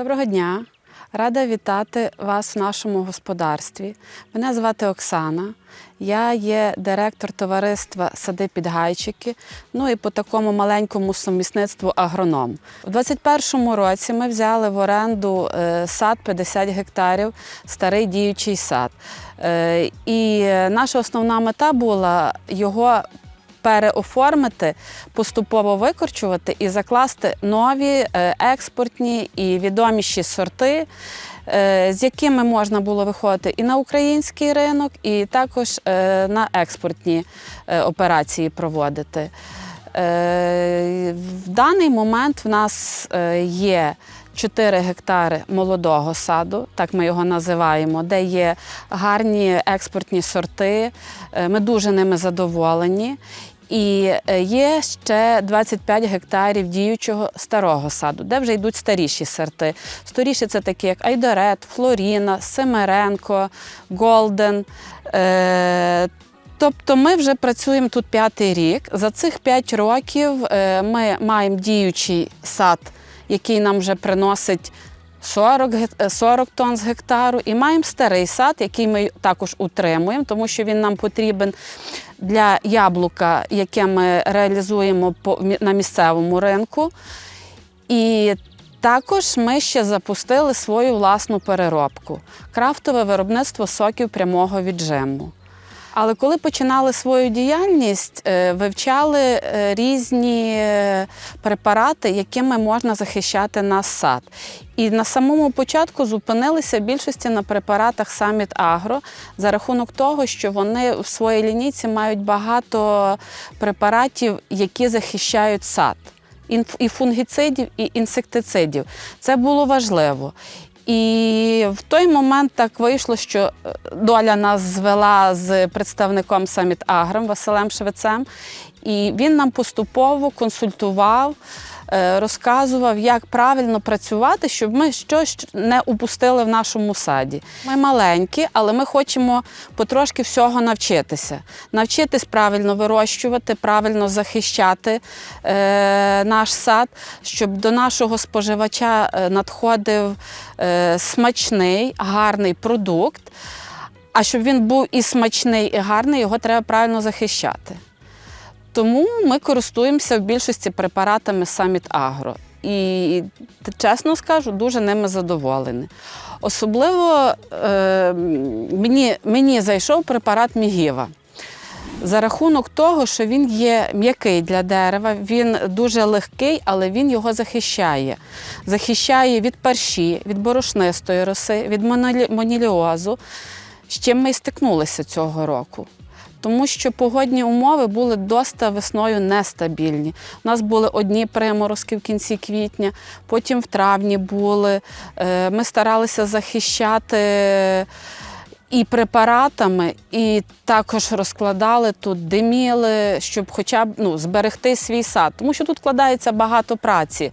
Доброго дня! Рада вітати вас в нашому господарстві. Мене звати Оксана. Я є директор товариства Сади Підгайчики, ну і по такому маленькому сумісництву агроном. У 2021 році ми взяли в оренду е, сад 50 гектарів, старий діючий сад. Е, І наша основна мета була його переоформити, поступово викорчувати і закласти нові е, експортні і відоміші сорти, е, з якими можна було виходити і на український ринок, і також е, на експортні операції проводити. В даний момент в нас є 4 гектари молодого саду, так ми його називаємо, де є гарні експортні сорти. Ми дуже ними задоволені. І е, є ще 25 гектарів діючого старого саду, де вже йдуть старіші сорти. Старіші це такі, як Айдорет, Флоріна, Семеренко, Голден. Е, Тобто ми вже працюємо тут п'ятий рік. За цих п'ять років е, ми маємо діючий сад, який нам вже приносить 40, е, 40 тонн з гектару, і маємо старий сад, який ми також утримуємо, тому що він нам потрібен для яблука, яке ми реалізуємо на місцевому ринку. І також ми ще запустили свою власну переробку крафтове виробництво соків прямого віджиму. Але коли починали свою діяльність, е, вивчали е, різні е, препарати, якими можна захищати наш сад. І на самому початку зупинилися в більшості на препаратах Summit Agro за рахунок того, що вони в своїй лінійці мають багато препаратів, які захищають сад. І фунгіцидів, і інсектицидів. Це було важливо. І в той момент так вийшло, що е, доля нас звела з представником Саміт Агром Василем Швецем, і він нам поступово консультував, е, розказував, як правильно працювати, щоб ми щось не упустили в нашому саді. Ми маленькі, але ми хочемо потрошки всього навчитися. Навчитись правильно вирощувати, правильно захищати е, наш сад, щоб до нашого споживача е, надходив смачний, гарний продукт. А щоб він був і смачний, і гарний, його треба правильно захищати. Тому ми користуємося в більшості препаратами Summit Agro. І чесно скажу, дуже ними задоволені. Особливо е, мені, мені зайшов препарат Мігіва. За рахунок того, що він є м'який для дерева, він дуже легкий, але він його захищає. Захищає від парші, від борошнистої роси, від моніліозу, з чим ми й стикнулися цього року. Тому що погодні умови були доста весною нестабільні. У нас були одні приморозки в кінці квітня, потім в травні були. Е, Ми старалися захищати і препаратами, і також розкладали тут, диміли, щоб хоча б ну, зберегти свій сад, тому що тут вкладається багато праці.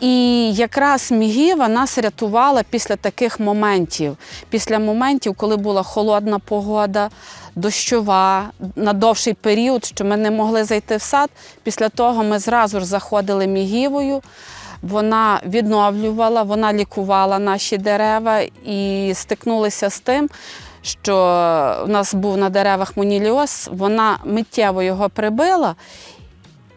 І якраз Мігіва нас рятувала після таких моментів. Після моментів, коли була холодна погода, дощова, на довший період, що ми не могли зайти в сад. Після того ми зразу ж заходили Мігівою. Вона відновлювала, вона лікувала наші дерева і стикнулися з тим, що в нас був на деревах моніліоз, вона миттєво його прибила.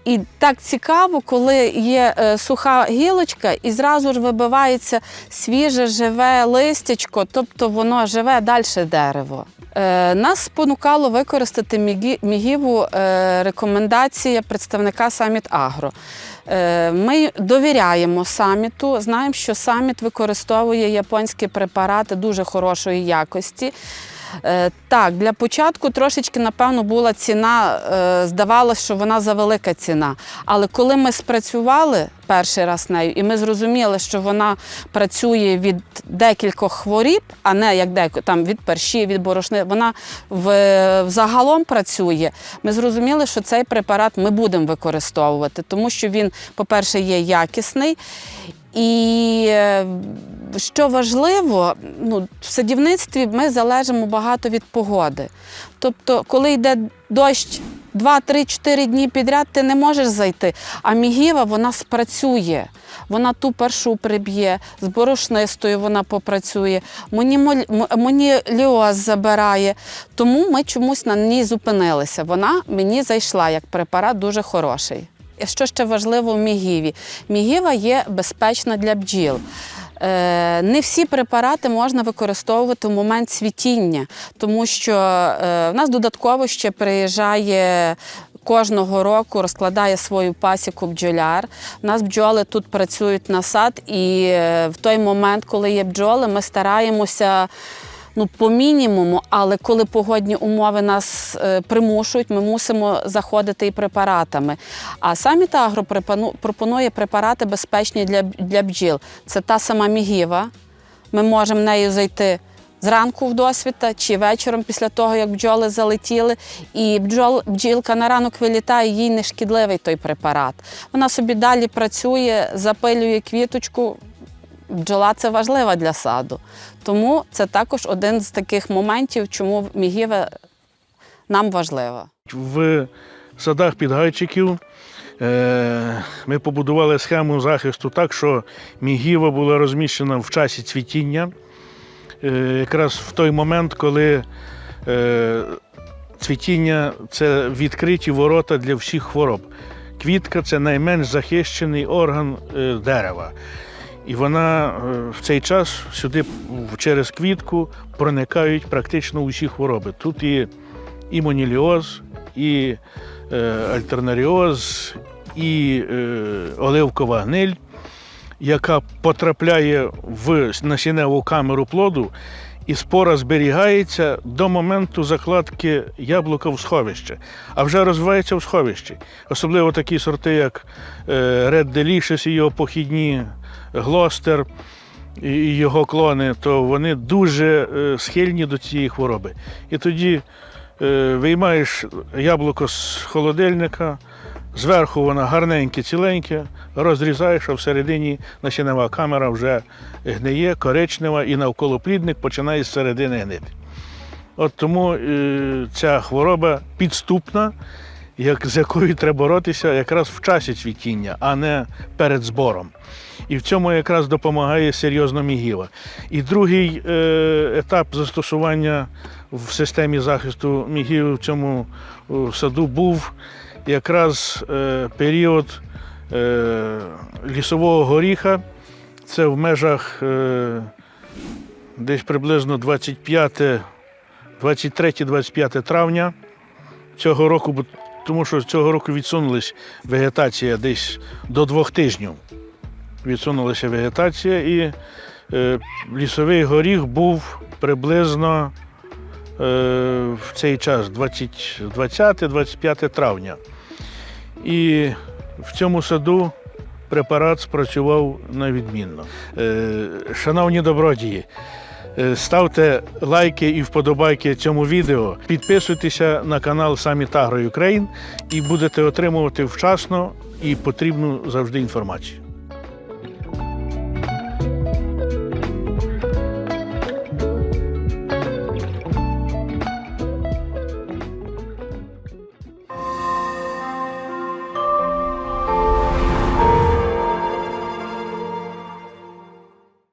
І так цікаво, коли є е, суха гілочка, і зразу ж вибивається свіже, живе листячко, тобто воно живе далі дерево. Е, нас спонукало використати мігі- мігіву е, рекомендація представника Саміт Агро. Ми довіряємо саміту, знаємо, що саміт використовує японські препарати дуже хорошої якості. Е, Так, для початку трошечки, напевно, була ціна, е, здавалося, що вона завелика ціна. Але коли ми спрацювали перший раз нею, і ми зрозуміли, що вона працює від декількох хворіб, а не як деко, там від перші, від борошни, вона в, взагалом працює. Ми зрозуміли, що цей препарат ми будемо використовувати, тому що він, по-перше, є якісний. І е, що важливо, ну, в садівництві ми залежимо багато від погоди. Тобто, коли йде дощ 2, 3, 4 дні підряд ти не можеш зайти. А мігіва вона спрацює. Вона ту першу приб'є, з борошнистою вона попрацює, моніліоз забирає. Тому ми чомусь на ній зупинилися. Вона мені зайшла як препарат дуже хороший. Що ще важливо в мігіві? Мігіва є безпечна для бджіл. Е, Не всі препарати можна використовувати в момент цвітіння, тому що е, в нас додатково ще приїжджає кожного року, розкладає свою пасіку бджоляр. У нас бджоли тут працюють на сад, і е, в той момент, коли є бджоли, ми стараємося. Ну, по мінімуму, але коли погодні умови нас е, примушують, ми мусимо заходити і препаратами. А самі Тагро припану- пропонує препарати безпечні для, для бджіл. Це та сама мігіва. Ми можемо нею зайти зранку в досвіта чи вечором після того, як бджоли залетіли. І бджол, бджілка на ранок вилітає, їй не шкідливий той препарат. Вона собі далі працює, запилює квіточку. Бджола це важлива для саду. Тому це також один з таких моментів, чому мігіва нам важлива. В садах підгайчиків е, ми побудували схему захисту так, що мігіва була розміщена в часі цвітіння, е, якраз в той момент, коли е, цвітіння це відкриті ворота для всіх хвороб. Квітка це найменш захищений орган дерева. І вона е, в цей час сюди через квітку проникають практично усі хвороби. Тут і моніліоз, і е, альтернаріоз, і е, оливкова гниль, яка потрапляє в насінневу камеру плоду, і спора зберігається до моменту закладки яблука в сховище, а вже розвивається в сховищі. Особливо такі сорти, як е, Red Delicious і його похідні, Глостер і його клони, то вони дуже е, схильні до цієї хвороби. І тоді е, виймаєш яблуко з холодильника, зверху вона гарненьке, ціленьке, розрізаєш, а всередині насінова камера вже гниє, коричнева, і навколо плідник починає з середини гнити. От тому е, ця хвороба підступна, як, з якою треба боротися якраз в часі цвітіння, а не перед збором. І в цьому якраз допомагає серйозно мігіва. І другий е, етап застосування в системі захисту мігіви в цьому е, саду був якраз е, період е, лісового горіха. Це в межах е, десь приблизно 25, 23-25 травня цього року, тому що цього року відсунулась вегетація десь до двох тижнів. Відсунулася вегетація, і лісовий горіх був приблизно в цей час, 20 20-25 травня. І в цьому саду препарат спрацював на відмінно. Е, шановні добродії, е, ставте лайки і вподобайки цьому відео, підписуйтеся на канал Summit Agro Ukraine і будете отримувати вчасно і потрібну завжди інформацію.